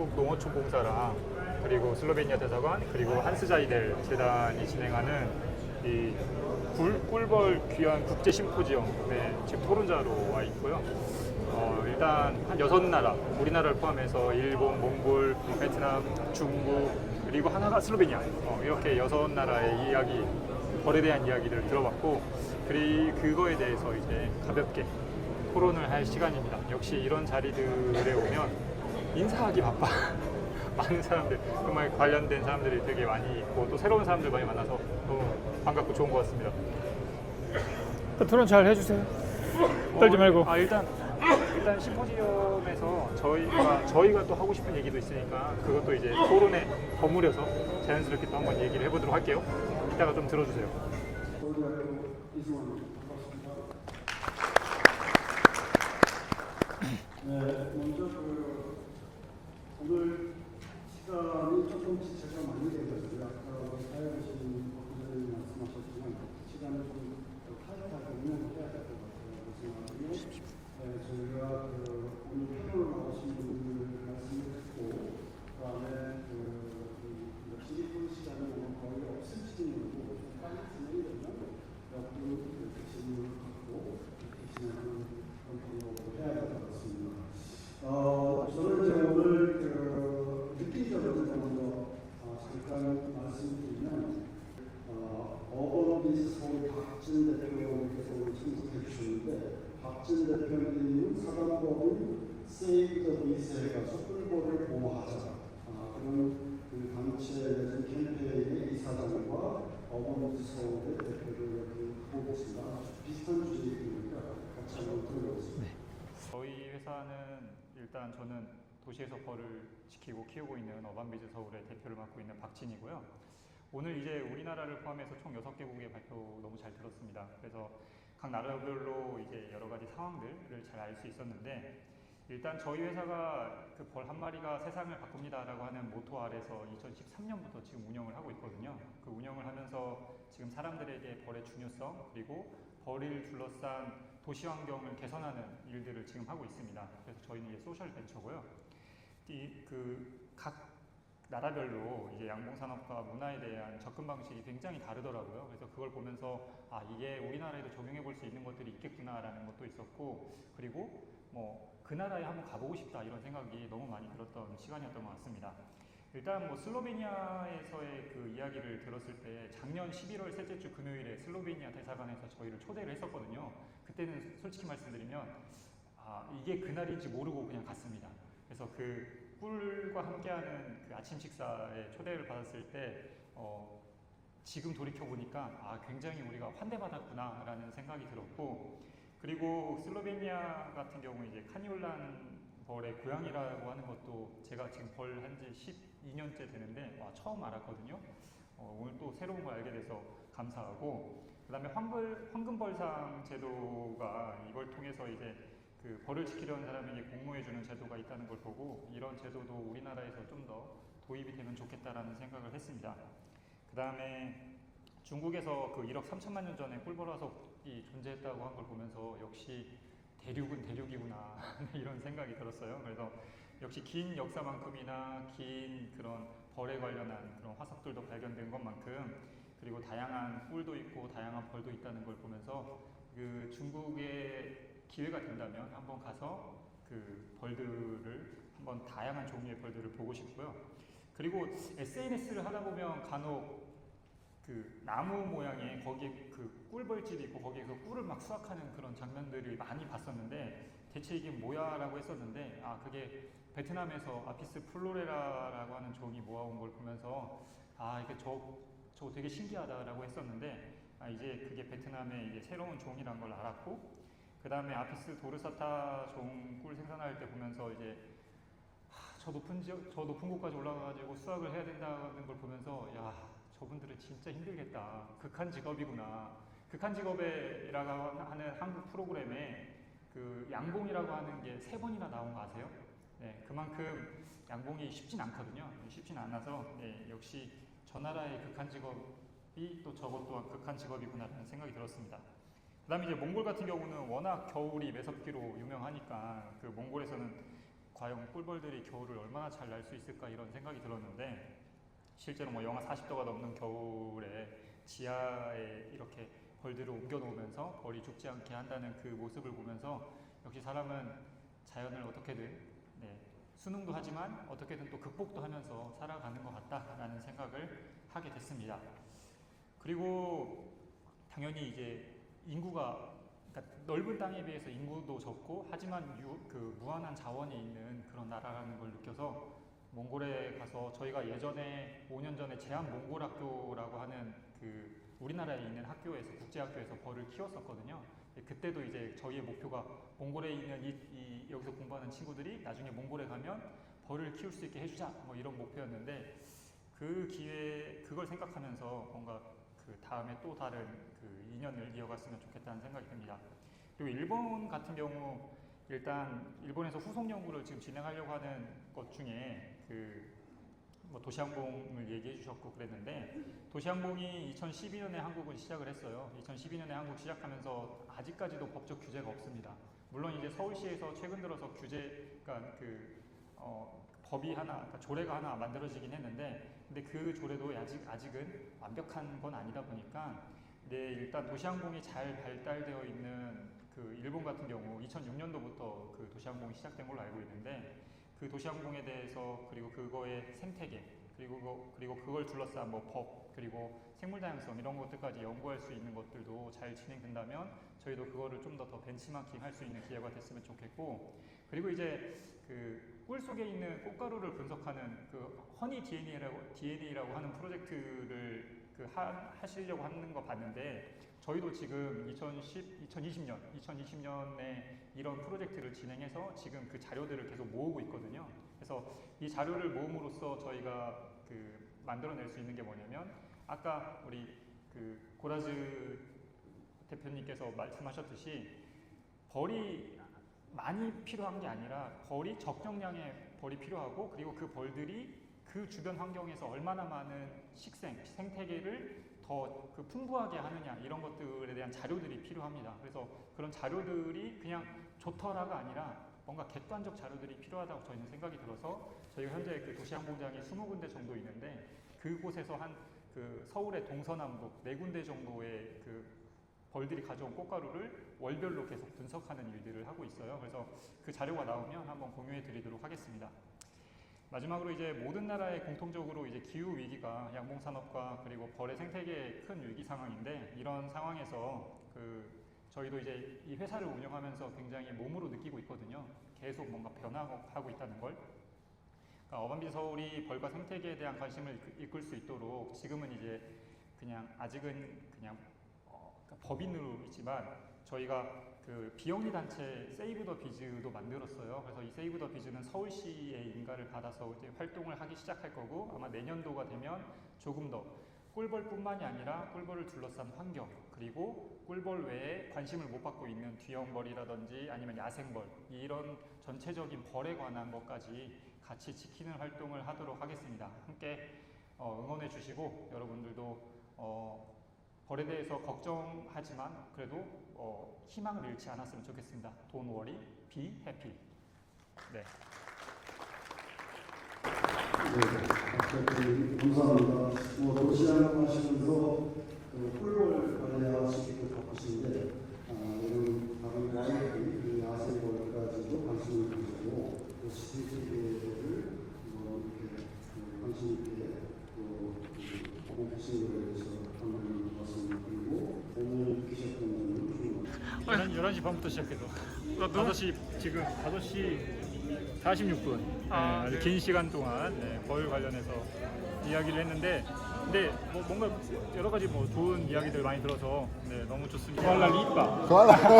한국 농어촌 봉사랑 그리고 슬로베니아 대사관 그리고 한스자이델 재단이 진행하는 이 꿀, 꿀벌 귀환 국제 심포지엄에 지금 토론자로 와 있고요. 어, 일단 한 여섯 나라, 우리나라를 포함해서 일본, 몽골, 베트남, 중국 그리고 하나가 슬로베니아 어, 이렇게 여섯 나라의 이야기, 벌에 대한 이야기를 들어봤고 그리 그거에 대해서 이제 가볍게 토론을 할 시간입니다. 역시 이런 자리들에 오면 인사하기 바빠. 많은 사람들, 정말 관련된 사람들이 되게 많이 있고 또 새로운 사람들 많이 만나서 너무 반갑고 좋은 것 같습니다. 토론 잘 해주세요. 떨지 말고. 아 일단 일단 심포지엄에서 저희가 저희가 또 하고 싶은 얘기도 있으니까 그것도 이제 토론에 버무려서 자연스럽게 또 한번 얘기를 해보도록 할게요. 이따가 좀 들어주세요. 네, 먼저 그 오늘 시간이 조금 지체가 많이 되거든요. 아까 사연하신 박부장님 말씀하셨지만 시간을 좀 타이트하게 운영해야 될 것 같아요. 그래서 네, 저희가 그 오늘 패널 나오신 분들 말씀을 듣고 그다음에 그, 그 질의분 시간이 거의 없을 좀 빨리 진행이 되면 여러분 이렇게 질문을 갖고 이렇게 진행하는 그런 방법으로 해야 될 것 같습니다. 어, 저는 이제 오늘 그 느낀 점을 먼저 어, 잠깐 말씀드리면 어, 어버비스 서울 박진 대표님께서 오늘 참석해 주셨는데 박진 대표님은 사단법인 세 가서 꿀벌을 보호하자 아, 그런 그 단체 내진 캠페인의 이사장과 어버비스 서울의 대표를 이렇게 하고 계십니다. 아주 비슷한 주제이니까 같이 한번 들어보겠습니다. 저희 회사는 일단 저는 도시에서 벌을 지키고 키우고 있는 어반비즈 서울의 대표를 맡고 있는 박진이고요. 오늘 이제 우리나라를 포함해서 총 6개국의 발표 너무 잘 들었습니다. 그래서 각 나라별로 이제 여러 가지 상황들을 잘 알 수 있었는데 일단 저희 회사가 그 벌 한 마리가 세상을 바꿉니다라고 하는 모토 아래서 2013년부터 지금 운영을 하고 있거든요. 그 운영을 하면서 지금 사람들에게 벌의 중요성 그리고 벌을 둘러싼 도시 환경을 개선하는 일들을 지금 하고 있습니다. 그래서 저희는 이제 소셜 벤처고요. 이 그 각 나라별로 이제 양봉 산업과 문화에 대한 접근 방식이 굉장히 다르더라고요. 그래서 그걸 보면서 아 이게 우리나라에도 적용해 볼 수 있는 것들이 있겠구나라는 것도 있었고 그리고 뭐 그 나라에 한번 가보고 싶다 이런 생각이 너무 많이 들었던 시간이었던 것 같습니다. 일단 뭐 슬로베니아에서의 그 이야기를 들었을 때 작년 11월 셋째 주 금요일에 슬로베니아 대사관에서 저희를 초대를 했었거든요. 그때는 솔직히 말씀드리면 아 이게 그날인지 모르고 그냥 갔습니다. 그래서 그 꿀과 함께하는 그 아침 식사에 초대를 받았을 때 어, 지금 돌이켜 보니까 아 굉장히 우리가 환대받았구나라는 생각이 들었고 그리고 슬로베니아 같은 경우 이제 카니올란 벌의 고향이라고 하는 것도 제가 지금 벌 한 지 12년째 되는데 와 처음 알았거든요. 어, 오늘 또 새로운 걸 알게 돼서 감사하고 그다음에 황금 황금벌상 제도가 이걸 통해서 이제 그 벌을 지키려는 사람에게 공모해주는 제도가 있다는 걸 보고 이런 제도도 우리나라에서 좀 더 도입이 되면 좋겠다라는 생각을 했습니다. 그 다음에 중국에서 그 1억 3천만 년 전에 꿀벌화석이 존재했다고 한 걸 보면서 역시 대륙은 대륙이구나 이런 생각이 들었어요. 그래서 역시 긴 역사만큼이나 긴 그런 벌에 관련한 그런 화석들도 발견된 것만큼 그리고 다양한 꿀도 있고 다양한 벌도 있다는 걸 보면서 그 중국의 기회가 된다면 한번 가서 그 벌들을 한번 다양한 종류의 벌들을 보고 싶고요. 그리고 SNS를 하다 보면 간혹 그 나무 모양의 거기에 그 꿀벌집이 있고 거기에서 꿀을 막 수확하는 그런 장면들을 많이 봤었는데 대체 이게 뭐야라고 했었는데 아 그게 베트남에서 아피스 플로레라라고 하는 종이 모아온 걸 보면서 아 이게 저 저거 되게 신기하다라고 했었는데 아 이제 그게 베트남의 이제 새로운 종이란 걸 알았고 그 다음에 아피스 도르사타 종 꿀 생산할 때 보면서 이제 하, 저 높은 지역, 저 높은 곳까지 올라가가지고 수확을 해야 된다는 걸 보면서 야 저분들은 진짜 힘들겠다. 극한 직업이구나. 극한 직업이라고 하는 한국 프로그램에 그 양봉이라고 하는 게 세 번이나 나온 거 아세요? 네, 그만큼 양봉이 쉽진 않거든요. 쉽진 않아서 네, 역시 저 나라의 극한 직업이 또 저것 또한 극한 직업이구나라는 생각이 들었습니다. 그다음에 이제 몽골 같은 경우는 워낙 겨울이 매섭기로 유명하니까 그 몽골에서는 과연 꿀벌들이 겨울을 얼마나 잘 날 수 있을까 이런 생각이 들었는데 실제로 뭐 영하 40도가 넘는 겨울에 지하에 이렇게 벌들을 옮겨 놓으면서 벌이 죽지 않게 한다는 그 모습을 보면서 역시 사람은 자연을 어떻게든 네, 수능도 하지만 어떻게든 또 극복도 하면서 살아가는 것 같다라는 생각을 하게 됐습니다. 그리고 당연히 이제 인구가 그러니까 넓은 땅에 비해서 인구도 적고 하지만 유, 그 무한한 자원이 있는 그런 나라라는 걸 느껴서 몽골에 가서 저희가 예전에 5년 전에 제한 몽골 학교라고 하는 그 우리나라에 있는 학교에서 국제학교에서 벌을 키웠었거든요. 그때도 이제 저희의 목표가 몽골에 있는 이, 이 여기서 공부하는 친구들이 나중에 몽골에 가면 벌을 키울 수 있게 해주자 뭐 이런 목표였는데 그 기회 그걸 생각하면서 뭔가 그 다음에 또 다른 그 인연을 이어갔으면 좋겠다는 생각이 듭니다. 그리고 일본 같은 경우 일단 일본에서 후속 연구를 지금 진행하려고 하는 것 중에 그 뭐 도시항공을 얘기해 주셨고 그랬는데 도시항공이 2012년에 한국은 시작을 했어요. 2012년에 한국 시작하면서 아직까지도 법적 규제가 없습니다. 물론 이제 서울시에서 최근 들어서 규제, 그러니까 그 어, 법이 하나, 그러니까 조례가 하나 만들어지긴 했는데, 근데 그 조례도 아직 아직은 완벽한 건 아니다 보니까, 네 일단 도시항공이 잘 발달되어 있는 그 일본 같은 경우 2006년도부터 그 도시항공이 시작된 걸로 알고 있는데, 그 도시항공에 대해서 그리고 그거의 생태계 그리고 그리고 그걸 둘러싼 뭐 법 그리고 생물 다양성 이런 것들까지 연구할 수 있는 것들도 잘 진행된다면 저희도 그거를 좀 더 더 벤치마킹 할 수 있는 기회가 됐으면 좋겠고 그리고 이제 그 꿀 속에 있는 꽃가루를 분석하는 그 허니 DNA라고 DNA라고 하는 프로젝트를 그 하, 하시려고 하는 거 봤는데 저희도 지금 2010, 2020년, 2020년에 이런 프로젝트를 진행해서 지금 그 자료들을 계속 모으고 있거든요. 그래서 이 자료를 모음으로써 저희가 그 만들어낼 수 있는 게 뭐냐면 아까 우리 그 고라즈 대표님께서 말씀하셨듯이 벌이 많이 필요한 게 아니라 벌이 적정량의 벌이 필요하고 그리고 그 벌들이 그 주변 환경에서 얼마나 많은 식생, 생태계를 더 그 풍부하게 하느냐 이런 것들에 대한 자료들이 필요합니다. 그래서 그런 자료들이 그냥 좋더라가 아니라 뭔가 객관적 자료들이 필요하다고 저희는 생각이 들어서 저희가 현재 그 도시항공장이 20군데 정도 있는데 그곳에서 한 그 서울의 동서남북 네 군데 정도의 그 벌들이 가져온 꽃가루를 월별로 계속 분석하는 일들을 하고 있어요. 그래서 그 자료가 나오면 한번 공유해 드리도록 하겠습니다. 마지막으로 이제 모든 나라에 공통적으로 이제 기후 위기가 양봉 산업과 그리고 벌의 생태계에 큰 위기 상황인데 이런 상황에서 그 저희도 이제 이 회사를 운영하면서 굉장히 몸으로 느끼고 있거든요. 계속 뭔가 변화하고 있다는 걸. 그러니까 어반비 서울이 벌과 생태계에 대한 관심을 이끌- 수 있도록 지금은 이제 그냥 아직은 그냥 어, 그러니까 법인으로 있지만 저희가 그 비영리 단체 세이브 더 비즈도 만들었어요. 그래서 이 세이브 더 비즈는 서울시의 인가를 받아서 이제 활동을 하기 시작할 거고 아마 내년도가 되면 조금 더 꿀벌뿐만이 아니라 꿀벌을 둘러싼 환경 그리고 꿀벌 외에 관심을 못 받고 있는 뒤형벌이라든지 아니면 야생벌 이런 전체적인 벌에 관한 것까지 같이 지키는 활동을 하도록 하겠습니다. 함께 어, 응원해 주시고 여러분들도 어, 벌에 대해서 걱정하지만 그래도 어, 희망을 잃지 않았으면 좋겠습니다. Don't worry, be happy. 네. 네, 감사합니다. 뭐 도시락 하시면서 그 꿀벌 관리하시기도 바쁘신데 5시 반부터 시작해서 아, 나도? 5시 지금 5시 46분 아, 네, 주 네. 긴 시간 동안 네, 거울 관련해서 이야기를 했는데 근데 뭐 뭔가 여러 가지 뭐 좋은 이야기들 많이 들어서 네, 너무 좋습니다. 좋아라 리빠. 좋아라.